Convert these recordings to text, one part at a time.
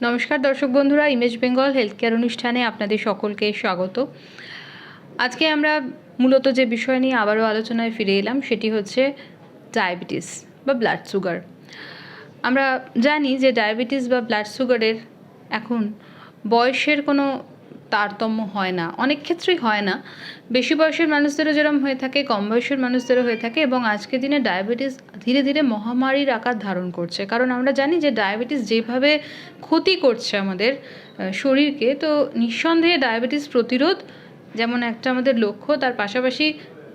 নমস্কার দর্শক বন্ধুরা ইমেজ বেঙ্গল হেলথ কেয়ার অনুষ্ঠানে আপনাদের সকলকে স্বাগত। আজকে আমরা মূলত যে বিষয় নিয়ে আবারও আলোচনায় ফিরে এলাম, সেটি হচ্ছে ডায়াবেটিস বা ব্লাড সুগার আমরা জানি যে ডায়াবেটিস বা ব্লাড সুগারের এখন বয়সের কোনো তারতম্য হয় না। অনেক ক্ষেত্রেই হয় না। বেশি বয়সের মানুষদেরও যেরকম হয়ে থাকে, কম বয়সের মানুষদেরও হয়ে থাকে এবং আজকের দিনে ডায়াবেটিস ধীরে ধীরে মহামারীর আকার ধারণ করছে। কারণ আমরা জানি যে ডায়াবেটিস যেভাবে ক্ষতি করছে আমাদের শরীরকে, তো নিঃসন্দেহে ডায়াবেটিস প্রতিরোধ যেমন একটা আমাদের লক্ষ্য, তার পাশাপাশি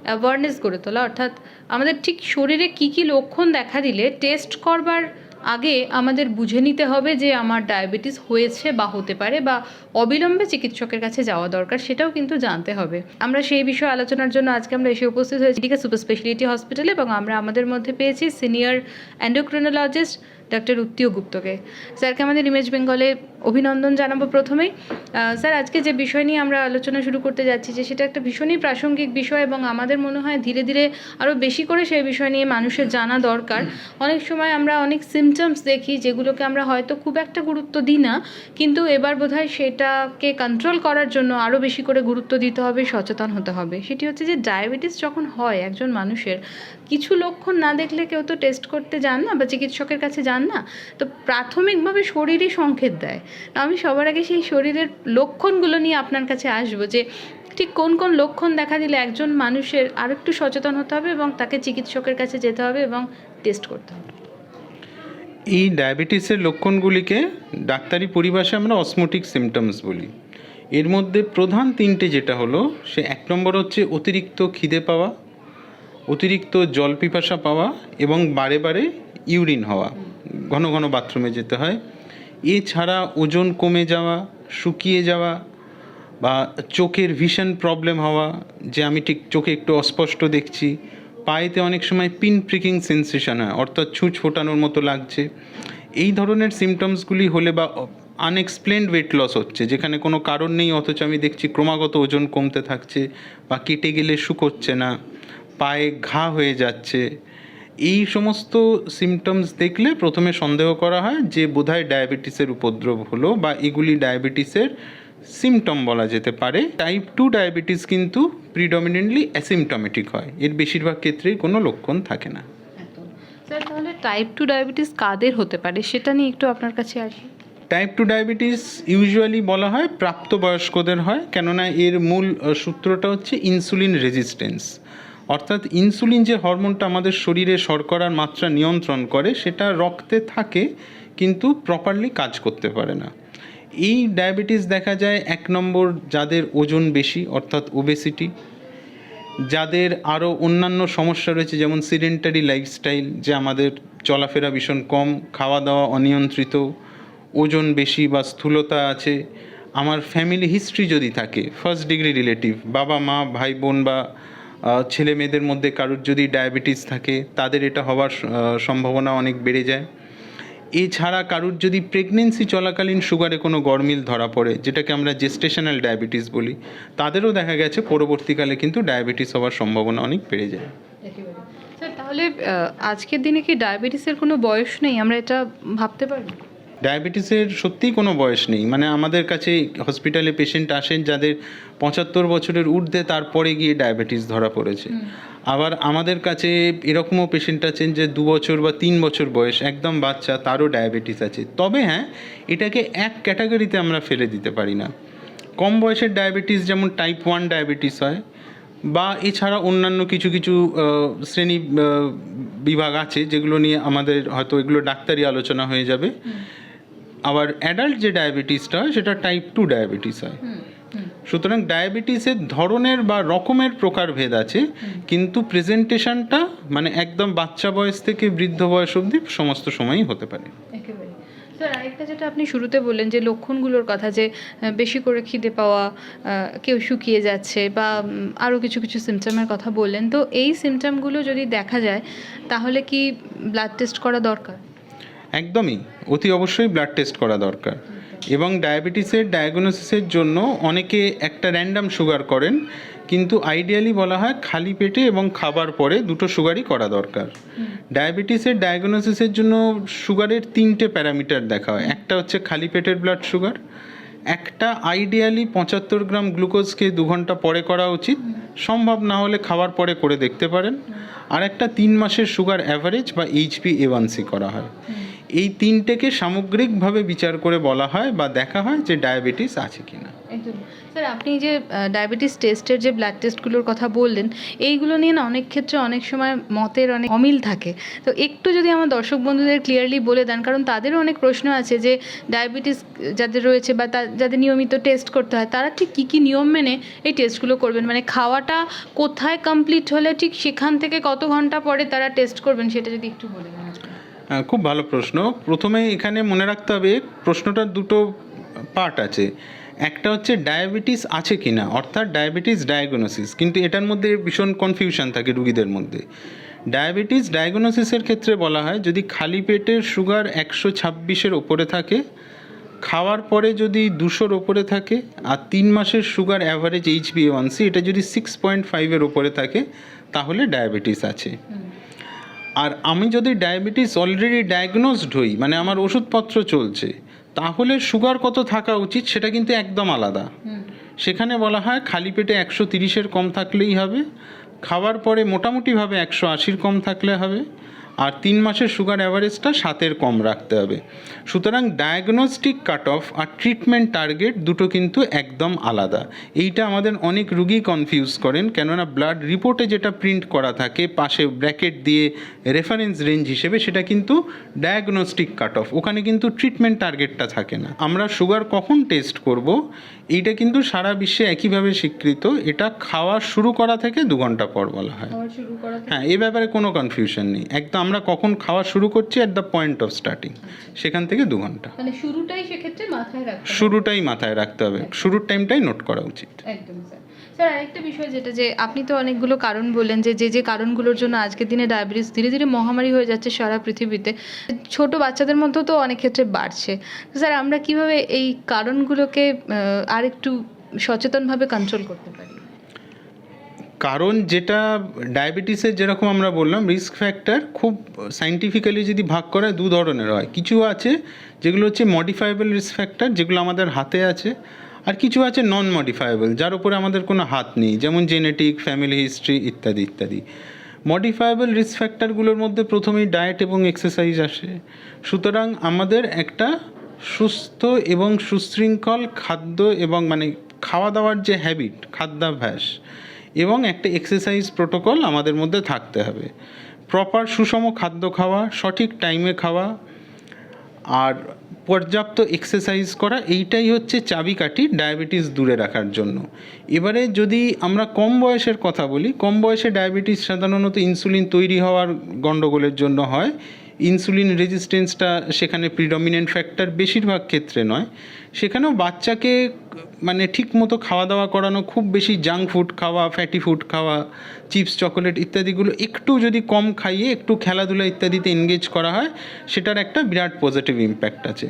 অ্যাওয়ারনেস গড়ে তোলা। অর্থাৎ আমাদের ঠিক শরীরে কি কি লক্ষণ দেখা দিলে টেস্ট করবার আগে আমাদের বুঝে নিতে হবে যে আমার ডায়াবেটিস হয়েছে বা হতে পারে বা অবিলম্বে চিকিৎসকের কাছে যাওয়া দরকার সেটাও কিন্তু জানতে হবে। আমরা সেই বিষয়ে আলোচনার জন্য আজকে আমরা এসে উপস্থিত হয়েছি। সুপার স্পেশালিটি হসপিটালে এবং আমরা আমাদের মধ্যে পেয়েছি সিনিয়র অ্যান্ডোক্রিনোলজিস্ট ডক্টর উত্তীয় গুপ্তকে। স্যারকে আমাদের ইমেজ বেঙ্গলে অভিনন্দন জানাব প্রথমেই। স্যার, আজকে যে বিষয় নিয়ে আমরা আলোচনা শুরু করতে যাচ্ছি যে সেটা একটা ভীষণই প্রাসঙ্গিক বিষয় এবং আমাদের মনে হয় ধীরে ধীরে আরও বেশি করে সেই বিষয় নিয়ে মানুষের জানা দরকার। অনেক সময় আমরা অনেক সিমটমস দেখি যেগুলোকে আমরা হয়তো খুব একটা গুরুত্ব দিই না, কিন্তু এবার বোধহয় সেটাকে কন্ট্রোল করার জন্য আরও বেশি করে গুরুত্ব দিতে হবে, সচেতন হতে হবে। সেটি হচ্ছে যে ডায়াবেটিস যখন হয় একজন মানুষের, কিছু লক্ষণ না দেখলে কেউ তো টেস্ট করতে যান না বা চিকিৎসকের কাছে যান না, তো প্রাথমিকভাবে শরীরই সংকেত দেয়। আমি সবার আগে সেই শরীরের লক্ষণগুলো নিয়ে আপনার কাছে আসব যে, ঠিক কোন কোন লক্ষণ দেখা দিলে একজন মানুষের আর একটু সচেতন হতে হবে এবং তাকে চিকিৎসকের কাছে যেতে হবে এবং টেস্ট করতে হবে। এই ডায়াবেটিসের লক্ষণগুলিকে ডাক্তারি পরিভাষায় আমরা অসমোটিক সিমটমস বলি। এর মধ্যে প্রধান তিনটে যেটা হলো, সে এক নম্বর হচ্ছে অতিরিক্ত খিদে পাওয়া, অতিরিক্ত জল পিপাসা পাওয়া এবং বারে বারে ইউরিন হওয়া। ঘন ঘন বাথরুমে যেতে হয়। এছাড়া ওজন কমে যাওয়া, শুকিয়ে যাওয়া বা চোখের ভিশন প্রবলেম হওয়া, যে আমি ঠিক চোখে একটু অস্পষ্ট দেখছি, পায়েতে অনেক সময় পিন প্রিকিং সেন্সেশন হয়, অর্থাৎ ছুঁচ ফোটানোর মতো লাগছে। এই ধরনের সিমটমসগুলি হলে বা আনএক্সপ্লেন্ড ওয়েট লস হচ্ছে, যেখানে কোনো কারণ নেই, অথচ আমি দেখছি ক্রমাগত ওজন কমতে থাকছে বা কেটে গেলে শুকোচ্ছে না, পায়ে ঘা হয়ে যাচ্ছে এই সমস্ত সিমটমস দেখলে প্রথমে সন্দেহ করা হয় যে বোধহয় ডায়াবেটিসের উপদ্রব হলো বা এগুলি ডায়াবেটিসের সিমটম বলা যেতে পারে। টাইপ টু ডায়াবেটিস কিন্তু প্রিডমিনেন্টলি অ্যাসিমটমেটিক হয়। এর বেশিরভাগ ক্ষেত্রেই কোনো লক্ষণ থাকে না। স্যার তাহলে টাইপ টু ডায়াবেটিস কাদের হতে পারে? সেটা নিয়ে একটু আপনার কাছে আসি। টাইপ টু ডায়াবেটিস ইউজুয়ালি বলা হয় প্রাপ্তবয়স্কদের হয় কেননা এর মূল সূত্রটা হচ্ছে ইনসুলিন রেজিস্ট্যান্স অর্থাৎ ইনসুলিন যে হরমোনটা আমাদের শরীরে শর্করার মাত্রা নিয়ন্ত্রণ করে, সেটা রক্তে থাকে, কিন্তু প্রপারলি কাজ করতে পারে না। এই ডায়াবেটিস দেখা যায় এক নম্বর যাদের ওজন বেশি, অর্থাৎ ওবেসিটি যাদের আরও অন্যান্য সমস্যা রয়েছে, যেমন সিডেন্টারি লাইফস্টাইল যে আমাদের চলাফেরা ভীষণ কম খাওয়া দাওয়া অনিয়ন্ত্রিত, ওজন বেশি বা স্থূলতা আছে। আমার ফ্যামিলি হিস্ট্রি যদি থাকে ফার্স্ট ডিগ্রি রিলেটিভ বাবা মা ভাই বোন বা ছেলে মেয়েদের মধ্যে কারোর যদি ডায়াবেটিস থাকে, তাদের এটা হওয়ার সম্ভাবনা অনেক বেড়ে যায়। এছাড়া কারুর যদি প্রেগনেন্সি চলাকালীন সুগারে কোনো গরমিল ধরা পড়ে, যেটাকে আমরা জেস্টেশনাল ডায়াবেটিস বলি, তাদেরও দেখা গেছে পরবর্তীকালে কিন্তু ডায়াবেটিস হওয়ার সম্ভাবনা অনেক বেড়ে যায়। তাহলে আজকের দিনে কি ডায়াবেটিসের কোনো বয়স নেই? আমরা এটা ভাবতে পারি? ডায়াবেটিসের সত্যিই কোনো বয়স নেই। মানে আমাদের কাছে হসপিটালে পেশেন্ট আসেন যাদের পঁচাত্তর বছরের ঊর্ধ্বে তারপরে গিয়ে ডায়াবেটিস ধরা পড়েছে। আবার আমাদের কাছে এরকমও পেশেন্ট আছেন যে দু বছর বা তিন বছর বয়স একদম বাচ্চা তারও ডায়াবেটিস আছে। তবে হ্যাঁ এটাকে এক ক্যাটাগরিতে আমরা ফেলে দিতে পারি না। কম বয়সের ডায়াবেটিস যেমন টাইপ ওয়ান ডায়াবেটিস হয় বা এছাড়া অন্যান্য কিছু কিছু শ্রেণি বিভাগ আছে যেগুলো নিয়ে আমাদের হয়তো এগুলো ডাক্তারি আলোচনা হয়ে যাবে। আবার অ্যাডাল্ট যে ডায়াবেটিসটা হয় সেটা টাইপ টু ডায়াবেটিস হয়। সুতরাং ডায়াবেটিসের ধরনের বা রকমের প্রকারভেদ আছে কিন্তু প্রেজেন্টেশনটা মানে একদম বাচ্চা বয়স থেকে বৃদ্ধ বয়স অবধি সমস্ত সময়ই হতে পারে। স্যার আরেকটা যেটা আপনি শুরুতে বললেন যে লক্ষণগুলোর কথা যে বেশি করে খিদে পাওয়া কেউ শুকিয়ে যাচ্ছে বা আরও কিছু কিছু সিমটমের কথা বললেন তো এই সিমটমগুলো যদি দেখা যায় তাহলে কি ব্লাড টেস্ট করা দরকার? একদমই অতি অবশ্যই ব্লাড টেস্ট করা দরকার। এবং ডায়াবেটিসের ডায়াগনোসিসের জন্য অনেকে একটা র্যান্ডাম সুগার করেন কিন্তু আইডিয়ালি বলা হয় খালি পেটে এবং খাবার পরে দুটো সুগারই করা দরকার। ডায়াবেটিসের ডায়াগনোসিসের জন্য সুগারের তিনটে প্যারামিটার দেখা হয়। একটা হচ্ছে খালি পেটের ব্লাড সুগার একটা আইডিয়ালি পঁচাত্তর গ্রাম গ্লুকোজকে দু ঘণ্টা পরে করা উচিত সম্ভব না হলে খাওয়ার পরে করে দেখতে পারেন। আর একটা তিন মাসের সুগার অ্যাভারেজ বা এইচপি এওয়ানসি করা হয়। এই তিনটেকে সামগ্রিকভাবে বিচার করে বলা হয় বা দেখা হয় যে ডায়াবেটিস আছে কিনা। একদম। স্যার, আপনি যে ডায়াবেটিস টেস্টের যে ব্লাড টেস্টগুলোর কথা বললেন, এইগুলো নিয়ে না অনেক ক্ষেত্রে অনেক সময় মতের অনেক অমিল থাকে। তো একটু যদি আমার দর্শক বন্ধুদের ক্লিয়ারলি বলে দেন, কারণ তাদেরও অনেক প্রশ্ন আছে যে, ডায়াবেটিস যাদের রয়েছে বা যাদের নিয়মিত টেস্ট করতে হয়, তারা ঠিক কী কী নিয়ম মেনে এই টেস্টগুলো করবেন? মানে খাওয়াটা কোথায় কমপ্লিট হলে ঠিক সেখান থেকে কত ঘণ্টা পরে তারা টেস্ট করবেন, সেটা যদি একটু বলে দেন খুব ভালো প্রশ্ন। প্রথমে এখানে মনে রাখতে হবে, প্রশ্নটার দুটো পার্ট আছে। একটা হচ্ছে ডায়াবেটিস আছে কিনা, অর্থাৎ ডায়াবেটিস ডায়াগনোসিস কিন্তু এটার মধ্যে ভীষণ কনফিউশন থাকে রুগীদের মধ্যে। ডায়াবেটিস ডায়াগনোসিসের ক্ষেত্রে বলা হয়, যদি খালি পেটের সুগার একশো ছাব্বিশের ওপরে থাকে, খাওয়ার পরে যদি দুশোর ওপরে থাকে, আর তিন মাসের সুগার অ্যাভারেজ এইচ বি এটা যদি সিক্স পয়েন্ট ফাইভের ওপরে থাকে, তাহলে ডায়াবেটিস আছে। আর আমি যদি ডায়াবেটিস অলরেডি ডায়াগনোসড হই মানে আমার ওষুধপত্র চলছে তাহলে সুগার কত থাকা উচিত সেটা কিন্তু একদম আলাদা। সেখানে বলা হয় খালি পেটে একশো তিরিশের কম থাকলেই হবে খাওয়ার পরে মোটামুটিভাবে একশো আশির কম থাকলে হবে আর তিন মাসের সুগার অ্যাভারেজটা সাতের কম রাখতে হবে। সুতরাং ডায়াগনস্টিক কাট অফ আর ট্রিটমেন্ট টার্গেট দুটো কিন্তু একদম আলাদা। এইটা আমাদের অনেক রুগী কনফিউজ করেন, কেননা ব্লাড রিপোর্টে যেটা প্রিন্ট করা থাকে, পাশে ব্র্যাকেট দিয়ে রেফারেন্স রেঞ্জ হিসেবে সেটা কিন্তু ডায়াগনস্টিক কাট অফ ওখানে কিন্তু ট্রিটমেন্ট টার্গেটটা থাকে না। আমরা সুগার কখন টেস্ট করব? এইটা কিন্তু সারা বিশ্বে একইভাবে স্বীকৃত। এটা খাওয়া শুরু করা থেকে দু ঘণ্টা পর বলা হয়। হ্যাঁ এ ব্যাপারে কোনো কনফিউশন নেই। একদম আমরা কখন খাওয়া শুরু করছি at the point of starting সেখান থেকে দু ঘণ্টা। মানে শুরুটাই সেক্ষেত্রে মাথায় রাখতে হবে। শুরুটাই মাথায় রাখতে হবে। শুরুর টাইমটাই নোট করা উচিত। একদম স্যার, আরেকটা বিষয় যেটা, যে আপনি তো অনেকগুলো কারণ বললেন যে যে যে কারণগুলোর জন্য আজকের দিনে ডায়াবেটিস ধীরে ধীরে মহামারী হয়ে যাচ্ছে সারা পৃথিবীতে। ছোট বাচ্চাদের মধ্যেও তো অনেক ক্ষেত্রে বাড়ছে। স্যার, আমরা কীভাবে এই কারণগুলোকে আরেকটু সচেতনভাবে কন্ট্রোল করতে পারি? কারণ যেটা ডায়াবেটিসের যেরকম আমরা বললাম রিস্ক ফ্যাক্টর খুব সাইন্টিফিক্যালি যদি ভাগ করা দু ধরনের হয়। কিছু আছে যেগুলো হচ্ছে মডিফাইবল রিস্ক ফ্যাক্টর যেগুলো আমাদের হাতে আছে। আর কিছু আছে নন মডিফাইবল যার উপরে আমাদের কোনো হাত নেই, যেমন জেনেটিক ফ্যামিলি হিস্ট্রি ইত্যাদি ইত্যাদি। মডিফাইবল রিস্ক ফ্যাক্টরগুলোর মধ্যে প্রথমেই ডায়েট এবং এক্সারসাইজ আসে। সুতরাং আমাদের একটা সুস্থ এবং সুশৃঙ্খল খাদ্য এবং মানে খাওয়া দাওয়ার যে হ্যাবিট খাদ্যাভ্যাস, এবং একটা এক্সারসাইজ প্রোটোকল আমাদের মধ্যে থাকতে হবে। প্রপার সুষম খাদ্য খাওয়া, সঠিক টাইমে খাওয়া আর পর্যাপ্ত এক্সারসাইজ করা, এইটাই হচ্ছে চাবিকাঠি ডায়াবেটিস দূরে রাখার জন্য। এবারে যদি আমরা কম বয়সের কথা বলি, কম বয়সে ডায়াবেটিস সাধারণত ইনসুলিন তৈরি হওয়ার গণ্ডগোলের জন্য হয়। ইনসুলিন রেজিস্ট্যান্সটা সেখানে প্রিডমিনেন্ট ফ্যাক্টর বেশিরভাগ ক্ষেত্রে নয়। সেখানেও বাচ্চাকে মানে ঠিক মতো খাওয়া দাওয়া করানো, খুব বেশি জাঙ্ক ফুড খাওয়া ফ্যাটি ফুড খাওয়া চিপস চকোলেট ইত্যাদিগুলো একটু যদি কম খাইয়ে, একটু খেলাধুলা ইত্যাদিতে এনগেজ করা হয়, সেটার একটা বিরাট পজিটিভ ইম্প্যাক্ট আছে।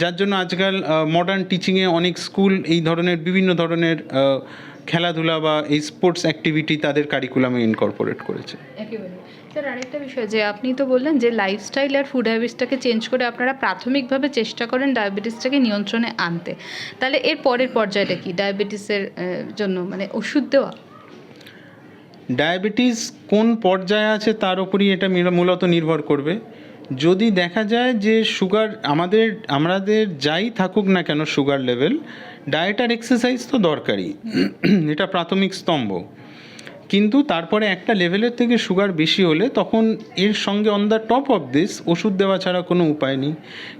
যার জন্য আজকাল মডার্ন টিচিংয়ে অনেক স্কুল এই ধরনের, বিভিন্ন ধরনের খেলাধুলা বা এই স্পোর্টস অ্যাক্টিভিটি তাদের কারিকুলামে ইনকর্পোরেট করেছে। একেবারে। স্যার আরেকটা বিষয়, যে আপনি তো বললেন যে লাইফস্টাইল আর ফুড হ্যাবিটসটাকে চেঞ্জ করে আপনারা প্রাথমিকভাবে চেষ্টা করেন ডায়াবেটিসটাকে নিয়ন্ত্রণে আনতে। তাহলে এর পরের পর্যায়টা কি? ডায়াবেটিসের জন্য মানে ওষুধ দেওয়া? ডায়াবেটিস কোন পর্যায়ে আছে তার উপরই এটা মূলত নির্ভর করবে। যদি দেখা যায় যে সুগার আমাদের আমাদের যাই থাকুক না কেন সুগার লেভেল ডায়েট আর এক্সারসাইজ তো দরকারই। এটা প্রাথমিক স্তম্ভ। কিন্তু তারপরে একটা লেভেলের থেকে সুগার বেশি হলে তখন এর সঙ্গে on the top of this ওষুধ দেওয়া ছাড়া কোনো উপায় নেই।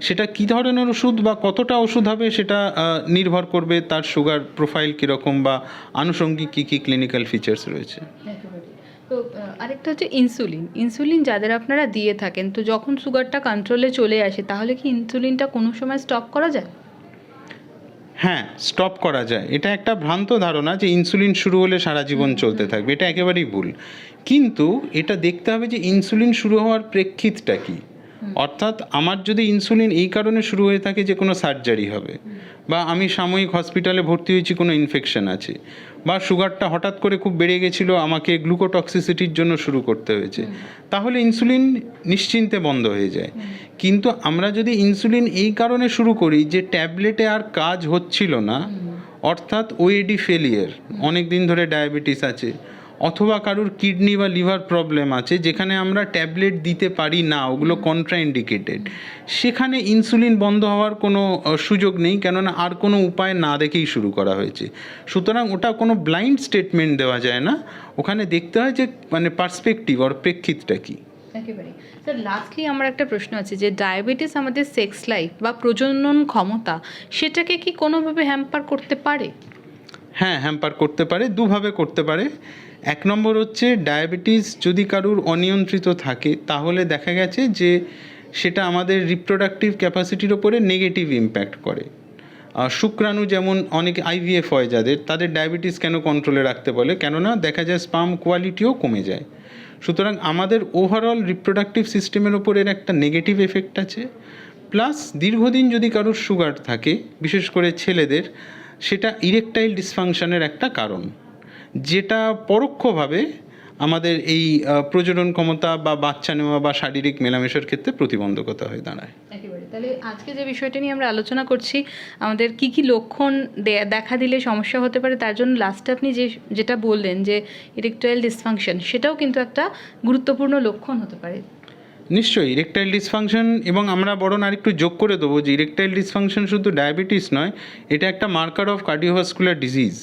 সেটা কী ধরনের ওষুধ বা কতটা ওষুধ হবে সেটা নির্ভর করবে তার সুগার প্রোফাইল কীরকম বা আনুষঙ্গিক কী কী ক্লিনিক্যাল ফিচার্স রয়েছে। তো আরেকটা হচ্ছে ইনসুলিন ইনসুলিন যাদের আপনারা দিয়ে থাকেন, তো যখন সুগারটা কন্ট্রোলে চলে আসে, তাহলে কি ইনসুলিনটা কোনো সময় স্টপ করা যায়? হ্যাঁ স্টপ করা যায়। এটা একটা ভ্রান্ত ধারণা যে ইনসুলিন শুরু হলে সারা জীবন চলতে থাকবে। এটা একেবারেই ভুল। কিন্তু এটা দেখতে হবে যে ইনসুলিন শুরু হওয়ার প্রেক্ষিতটা কি। অর্থাৎ আমার যদি ইনসুলিন এই কারণে শুরু হয়ে থাকে যে কোনো সার্জারি হবে বা আমি সাময়িক হসপিটালে ভর্তি হয়েছি কোনো ইনফেকশন আছে। বা সুগারটা হঠাৎ করে খুব বেড়ে গেছিল আমাকে গ্লুকোটক্সিসিটির জন্য শুরু করতে হয়েছে। তাহলে ইনসুলিন নিশ্চিন্তে বন্ধ হয়ে যায়। কিন্তু আমরা যদি ইনসুলিন এই কারণে শুরু করি যে ট্যাবলেটে আর কাজ হচ্ছিল না অর্থাৎ ওএডি ফেলিয়ার অনেক দিন ধরে ডায়াবেটিস আছে। অথবা কারুর কিডনি বা লিভার প্রবলেম আছে, যেখানে আমরা ট্যাবলেট দিতে পারি না, ওগুলো কন্ট্রাইন্ডিকেটেড। সেখানে ইনসুলিন বন্ধ হওয়ার কোনো সুযোগ নেই, কেননা আর কোনো উপায় না দেখেই শুরু করা হয়েছে। সুতরাং ওটা কোনো ব্লাইন্ড স্টেটমেন্ট দেওয়া যায় না। ওখানে দেখতে হয় যে মানে পার্সপেক্টিভ আর প্রেক্ষিতটা কী। একেবারে স্যার লাস্টলি আমার একটা প্রশ্ন আছে যে ডায়াবেটিস আমাদের সেক্স লাইফ বা প্রজনন ক্ষমতা, সেটাকে কি কোনোভাবে হ্যাম্পার করতে পারে? হ্যাঁ হ্যাম্পার করতে পারে, দুভাবে করতে পারে। এক নম্বর হচ্ছে ডায়াবেটিস যদি কারুর অনিয়ন্ত্রিত থাকে, তাহলে দেখা গেছে যে সেটা আমাদের রিপ্রোডাক্টিভ ক্যাপাসিটির ওপরে নেগেটিভ ইম্প্যাক্ট করে। শুক্রাণু যেমন অনেক আইভিএফ হয় যাদের, তাদের ডায়াবেটিস কেন কন্ট্রোলে রাখতে বলে? কেননা দেখা যায় স্পাম কোয়ালিটিও কমে যায়। সুতরাং আমাদের ওভারঅল রিপ্রোডাক্টিভ সিস্টেমের ওপর এর একটা নেগেটিভ এফেক্ট আছে। প্লাস দীর্ঘদিন যদি কারোর সুগার থাকে, বিশেষ করে ছেলেদের সেটা ইরেকটাইল ডিসফাংশনের একটা কারণ। যেটা পরোক্ষভাবে আমাদের এই প্রজনন ক্ষমতা বা বাচ্চা নেওয়া বা শারীরিক মেলামেশার ক্ষেত্রে প্রতিবন্ধকতা হয়ে দাঁড়ায়। তাহলে আজকে যে বিষয়টা নিয়ে আমরা আলোচনা করছি, আমাদের কি কি লক্ষণ দেখা দিলে সমস্যা হতে পারে, তার জন্য লাস্টে আপনি যে, যেটা বললেন যে ইরেকটাইল ডিসফাংশন সেটাও কিন্তু একটা গুরুত্বপূর্ণ লক্ষণ হতে পারে। নিশ্চয়ই ইরেকটাইল ডিসফাংশন এবং আমরা বরং আরেকটু যোগ করে দেবো যে ইরেকটাইল ডিসফাংশন শুধু ডায়াবেটিস নয় এটা একটা মার্কার অফ কার্ডিওভাস্কুলার ডিজিজ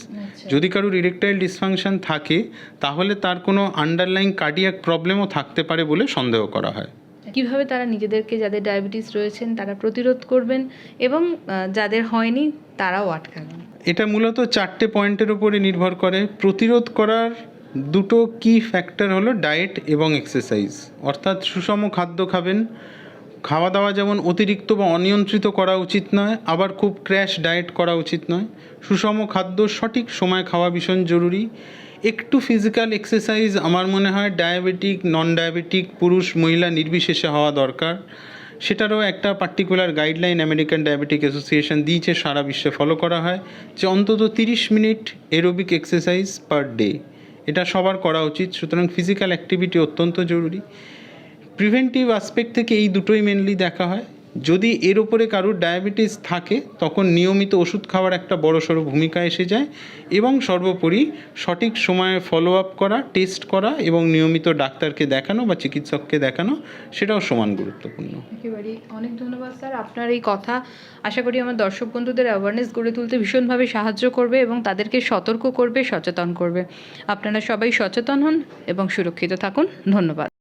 যদি কারোর ইরেকটাইল ডিসফাংশন থাকে তাহলে তার কোনো আন্ডারলাইং কার্ডিয়াক প্রবলেমও থাকতে পারে বলে সন্দেহ করা হয়। কীভাবে তারা নিজেদেরকে যাদের ডায়াবেটিস রয়েছেন তারা প্রতিরোধ করবেন এবং যাদের হয়নি তারাও আটকাবেন? এটা মূলত চারটে পয়েন্টের উপরে নির্ভর করে। প্রতিরোধ করার দুটো কি ফ্যাক্টর হলো ডায়েট এবং এক্সারসাইজ অর্থাৎ সুষম খাদ্য খাবেন। খাওয়া দাওয়া যেমন অতিরিক্ত বা অনিয়ন্ত্রিত করা উচিত নয়, আবার খুব ক্র্যাশ ডায়েট করা উচিত নয়। সুষম খাদ্য সঠিক সময় খাওয়া ভীষণ জরুরি। একটু ফিজিক্যাল এক্সারসাইজ আমার মনে হয় ডায়াবেটিক নন ডায়াবেটিক পুরুষ, মহিলা নির্বিশেষে হওয়া দরকার। সেটারও একটা particular guideline American Diabetic Association দিয়েছে, সারা বিশ্বে ফলো করা হয় যে অন্তত তিরিশ minute aerobic exercise per day এটা সবার করা উচিত, সুতরাং ফিজিক্যাল অ্যাক্টিভিটি অত্যন্ত জরুরি। প্রিভেন্টিভ আসপেক্ট থেকে এই দুটোই মেনলি দেখা হয়। যদি এর উপরে কারোর ডায়াবেটিস থাকে, তখন নিয়মিত ওষুধ খাওয়ার একটা বড়সড় ভূমিকা এসে যায় এবং সর্বোপরি সঠিক সময়ে ফলো আপ করা টেস্ট করা এবং নিয়মিত ডাক্তারকে দেখানো বা চিকিৎসককে দেখানো, সেটাও সমান গুরুত্বপূর্ণ। একেবারেই অনেক ধন্যবাদ স্যার আপনার এই কথা। আশা করি আমার দর্শক বন্ধুদের অ্যাওয়ারনেস গড়ে তুলতে ভীষণভাবে সাহায্য করবে এবং তাদেরকে সতর্ক করবে, সচেতন করবে। আপনারা সবাই সচেতন হন এবং সুরক্ষিত থাকুন। ধন্যবাদ।